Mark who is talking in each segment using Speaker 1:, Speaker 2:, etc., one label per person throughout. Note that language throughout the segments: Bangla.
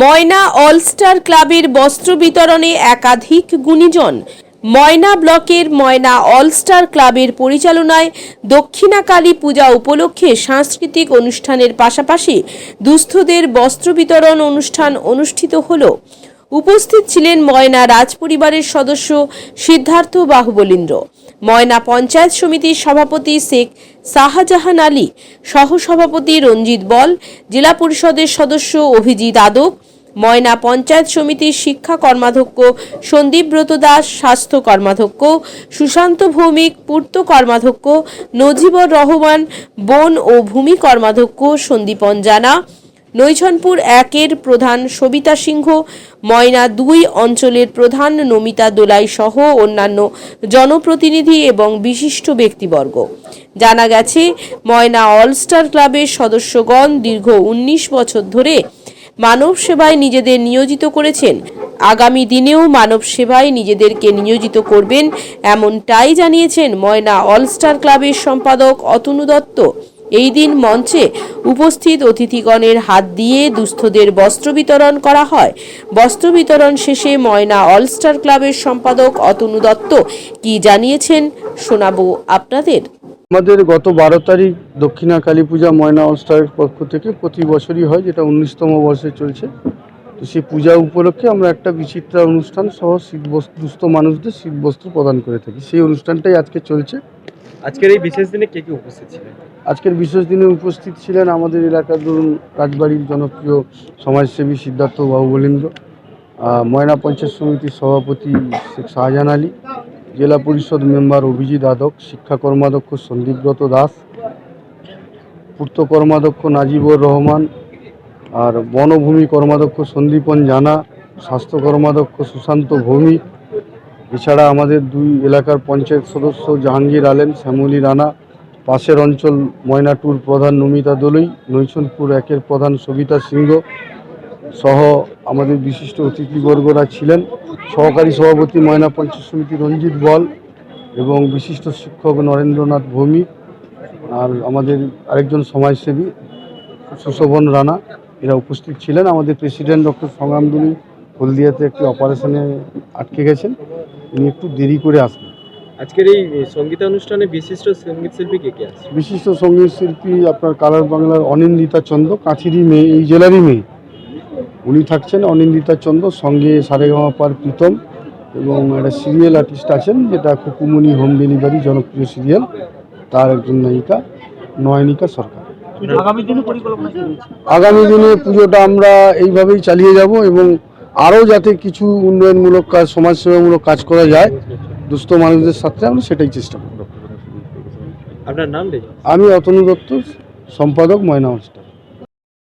Speaker 1: ময়না অলস্টার ক্লাবের বস্ত্র বিতরণে একাধিক গুণীজন। ময়না ব্লকের ময়না অলস্টার ক্লাবের পরিচালনায় দক্ষিণাকালী পূজা উপলক্ষে সাংস্কৃতিক অনুষ্ঠানের পাশাপাশি দুস্থদের বস্ত্র বিতরণ অনুষ্ঠান অনুষ্ঠিত হল। উপস্থিত ছিলেন ময়না রাজপরিবারের সদস্য সিদ্ধার্থ বাহুবলীন্দ্র। ময়না পঞ্চায়েত সমিতির সভাপতি শেখ শাহজাহান আলী, সহসভাপতি রঞ্জিত বল, জেলা পরিষদের সদস্য অভিজিৎ আদক, ময়না পঞ্চায়েত সমিতির শিক্ষা কর্মাধ্যক্ষ সন্দীপ ব্রত দাস, স্বাস্থ্য কর্মাধ্যক্ষ সুশান্ত ভৌমিক, পূর্ত কর্মাধ্যক্ষ নজিবর রহমান, বন ও ভূমি কর্মাধ্যক্ষ সন্দীপন জানা নৈছনপুর একের প্রধান সবিতা সিংহ, ময়না দুই অঞ্চলের প্রধান নমিতা দোলাই সহ অন্যান্য জনপ্রতিনিধি এবং বিশিষ্ট ব্যক্তিবর্গ। জানা গেছে, ময়না অলস্টার ক্লাবের সদস্যগণ দীর্ঘ উনিশ বছর ধরে মানব সেবায় নিজেদের নিয়োজিত করেছেন। আগামী দিনেও মানব সেবায় নিজেদেরকে নিয়োজিত করবেন, এমনটাই জানিয়েছেন ময়না অলস্টার ক্লাবের সম্পাদক অতনু দত্ত। এই দিন মঞ্চে উপস্থিত অতিথিগণের হাত দিয়ে দুস্থদের বস্ত্র বিতরণ করা হয়। বস্ত্র বিতরণ শেষে ময়না অলস্টার ক্লাবের সম্পাদক অতনু দত্ত কি জানিয়েছেন শোনাবো আপনাদের।
Speaker 2: আমাদের গত বারো তারিখ দক্ষিণা কালী পূজা ময়না অলস্টারের পক্ষ থেকে প্রতি বছরই হয়, যেটা উনিশতম বর্ষে চলছে। তো সেই পূজা উপলক্ষে আমরা একটা বিচিত্রা অনুষ্ঠান সহ শীতবস্ত্র দুস্থ মানুষদের শীতবস্ত্র প্রদান করে থাকি। সেই অনুষ্ঠানটাই আজকে চলছে।
Speaker 3: আজকের এই বিশেষ দিনে কে কে উপস্থিত ছিলেন?
Speaker 2: আজকের বিশেষ দিনে উপস্থিত ছিলেন আমাদের এলাকার ধরুন রাজবাড়ির জনপ্রিয় সমাজসেবী সিদ্ধার্থ বাহুবলীন্দ্র ময়না পঞ্চায়েত সমিতির সভাপতি শেখ শাহজাহান আলী, জেলা পরিষদ মেম্বার অভিজিৎ আদক, শিক্ষা কর্মাধ্যক্ষ সন্দীপব্রত দাস, পূর্ত কর্মাধ্যক্ষ নাজিবুর রহমান, আর বনভূমি কর্মাধ্যক্ষ সন্দীপন জানা, স্বাস্থ্য কর্মাধ্যক্ষ সুশান্ত ভৌমিক এছাড়া আমাদের দুই এলাকার পঞ্চায়েত সদস্য জাহাঙ্গীর আলেম, শ্যামলী রানা, পাশের অঞ্চল ময়নাটুর প্রধান নমিতা দলুই নৈচনপুর একের প্রধান সবিতা সিংহ সহ আমাদের বিশিষ্ট অতিথিবর্গরা ছিলেন। সহকারী সভাপতি ময়না পঞ্চায়েত সমিতি রঞ্জিত বল এবং বিশিষ্ট শিক্ষক নরেন্দ্রনাথ ভৌমিক আর আমাদের আরেকজন সমাজসেবী সুশোভন রানা। এরা উপস্থিত ছিলেন। আমাদের প্রেসিডেন্ট ডক্টর সংগ্রামদুলি হলদিয়াতে একটি অপারেশনে আটকে গেছেন। তিনি একটু দেরি করে আসবেন।
Speaker 3: আজকের এই সংগীত অনুষ্ঠানে বিশিষ্ট সংগীত শিল্পী কে কে আছে?
Speaker 2: বিশিষ্ট সংগীত শিল্পী আপনার কালার বাংলার অনিন্দিতা চন্দ্র কাঁথিরি মেয়ে এই জেলারই মেয়ে। উনি থাকছেন অনিন্দিতা চন্দ্র সঙ্গে সারেগামাপার প্রীতম এবং একটা সিরিয়াল আর্টিস্ট আছেন যেটা কুকুমনি হোম ডেলিভারি জনপ্রিয় সিরিয়াল তার একজন নায়িকা নয়নিকা সরকার। আগামী দিনে পুজোটা আমরা এইভাবেই চালিয়ে যাব এবং আরও যাতে কিছু উন্নয়নমূলক কাজ সমাজসেবামূলক কাজ করা যায় দুস্থ মানুষদের সাথে আমরা সেটাই চেষ্টা করব।
Speaker 3: আপনার নাম
Speaker 2: আমি অতনু দত্ত সম্পাদক ময়না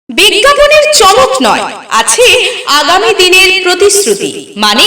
Speaker 4: বিজ্ঞাপনের চমক নয় আছে আগামী দিনের প্রতিশ্রুতি মানে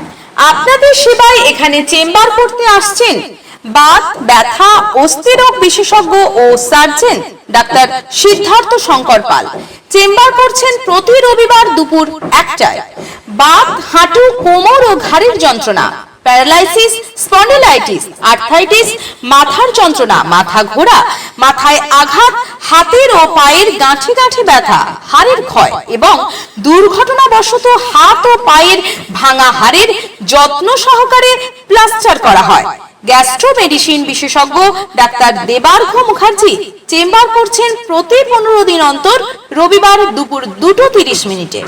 Speaker 4: আপনাদের সেবায় এখানে চেম্বার করতে আসছেন। বাত, ব্যথা অস্থিরোগ বিশেষজ্ঞ ও surgeon doctor Siddhartha Shankar Pal. Chamber করছেন প্রতি রবিবার দুপুর একটায়। বাত, হাঁটু, কোমর ও ঘাড়ের যন্ত্রণা। প্যারালাইসিস, স্পন্ডিলাইটিস আর্থ্রাইটিস মাথার যন্ত্রণা, মাথা ঘোরা, মাথায় আঘাত, হাতের ও পায়ের গাঁঠি গাঁঠি ব্যথা, হাড়ের ক্ষয় এবং দুর্ঘটনাবশত হাত ও পায়ের ভাঙা হাড়ের যত্ন সহকারে প্লাস্টার করা হয়। গ্যাস্ট্রো মেডিসিন বিশেষজ্ঞ ডাক্তার দেবার্ঘ মুখার্জি চেম্বার করছেন প্রতি পনেরো দিন অন্তর রবিবার দুপুর দুটো তিরিশ মিনিটে।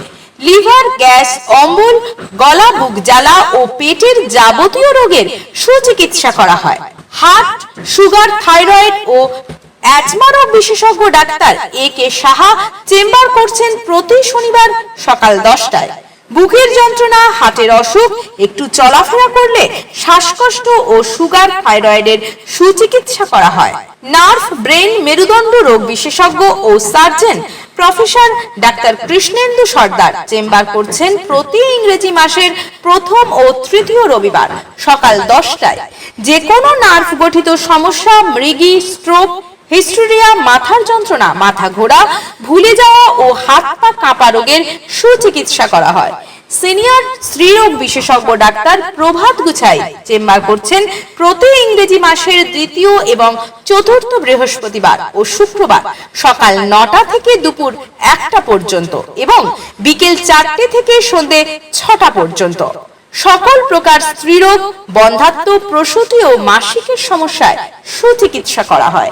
Speaker 4: লিভার, গ্যাস, অম্বল, গলা, বুক জ্বালা ও পেটের যাবতীয় রোগের সুচিকিৎসা করা হয়। হার্ট, সুগার, থাইরয়েড ও অ্যাজমা বিশেষজ্ঞ doctor A K Saha chamber করছেন প্রতি শনিবার সকাল দশটায়। বুকের যন্ত্রণা, হার্টের অসুখ, একটু চলাফেরা করলে শ্বাসকষ্ট ও সুগার, থাইরয়েডের সুচিকিৎসা করা হয়। নার্ভ ব্রেন মেরুদণ্ড রোগ বিশেষজ্ঞ ও surgeon professor doctor Krishnendu Sardar chamber করছেন প্রতি ইংরেজি মাসের প্রথম ও তৃতীয় রবিবার, সকাল দশটায়। যে কোনো নার্ভ গঠিত সমস্যা, মৃগী স্ট্রোক হিস্টোরিয়া মাথার যন্ত্রণা, মাথা ঘোরা, ভুলে যাওয়া ও হাত পা কাঁপা রোগের সুচিকিৎসা করা হয়। সিনিয়র স্ত্রীরোগ বিশেষজ্ঞ ডাক্তার প্রভাত গুছাই, চেম্বার করছেন প্রতি ইংরেজি মাসের দ্বিতীয় এবং চতুর্থ বৃহস্পতিবার ও শুক্রবার, সকাল নটা থেকে দুপুর একটা পর্যন্ত এবং বিকেল চারটে থেকে সন্ধে ছটা পর্যন্ত। সকল প্রকার স্ত্রীরোগ, বন্ধাত্ম, প্রসূতি ও মাসিকের সমস্যায় সুচিকিৎসা করা হয়।